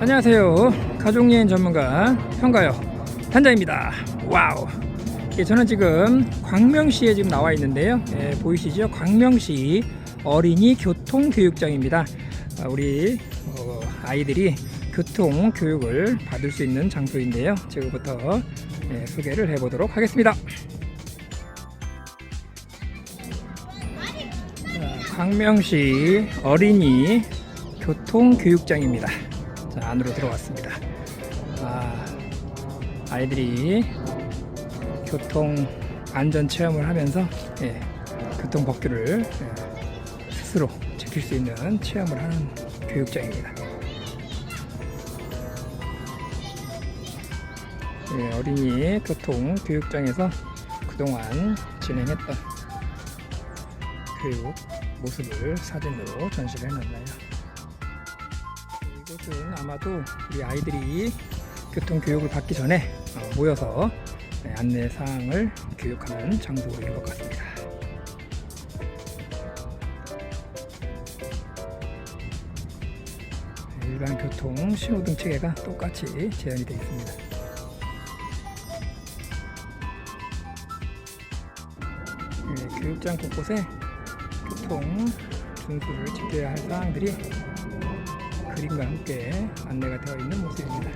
안녕하세요. 가족여행 전문가 현가요 단장입니다. 와우. 예, 저는 지금 광명시에 지금 나와 있는데요. 예, 보이시죠? 광명시 어린이 교통교육장입니다. 아, 우리 어, 아이들이 교통 교육을 받을 수 있는 장소인데요. 지금부터 예, 소개를 해보도록 하겠습니다. 자, 광명시 어린이 교통교육장입니다. 자, 안으로 들어왔습니다. 아, 아이들이 교통 안전 체험을 하면서 예, 교통 법규를 예, 스스로 지킬 수 있는 체험을 하는 교육장입니다. 예, 어린이 교통 교육장에서 그동안 진행했던 교육 모습을 사진으로 전시를 해놨나요? 이곳은 아마도 우리 아이들이 교통 교육을 받기 전에 어, 모여서 네, 안내 사항을 교육하는 장소인 것 같습니다. 네, 일반 교통 신호등 체계가 똑같이 재현이 되어 있습니다. 네, 교육장 곳곳에 교통 준수를 지켜야 할 사항들이 그림과 함께 안내가 되어 있는 모습입니다.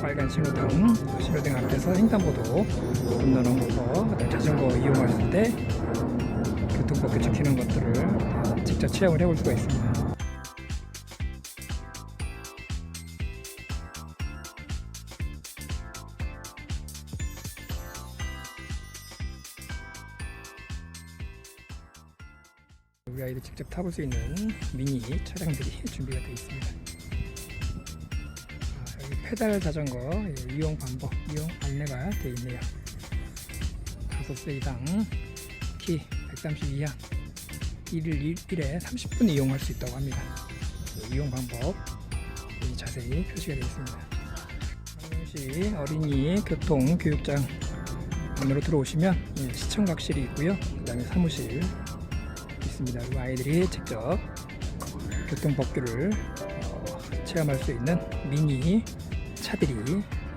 빨간 신호등, 신호등 앞에서 횡단보도 건너는 거, 자전거 이용하실 때 교통법규 지키는 것들을 직접 체험을 해볼 수가 있습니다. 우리 아이들 직접 타볼 수 있는 미니 차량들이 준비가 되어 있습니다. 아, 여기 페달 자전거 예, 이용 방법, 이용 안내가 되어 있네요. 5세 이상 키 132이하 1일 1에 30분 이용할 수 있다고 합니다. 그 이용 방법 여기 자세히 표시가 되어 있습니다. 광명시 어린이 교통 교육장 안으로 들어오시면 예, 시청각실이 있고요. 그 다음에 사무실 있습니다. 그리고 아이들이 직접 교통법규를 어, 체험할 수 있는 미니 차들이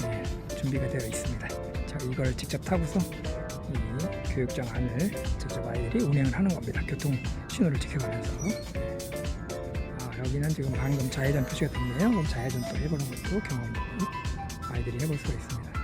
네, 준비가 되어 있습니다. 자, 이걸 직접 타고서 이 교육장 안을 직접 아이들이 운행을 하는 겁니다. 교통 신호를 지켜가면서. 아, 여기는 지금 방금 좌회전 표시가 됐네요. 그럼 좌회전 또 해보는 것도 경험이 아이들이 해볼 수가 있습니다.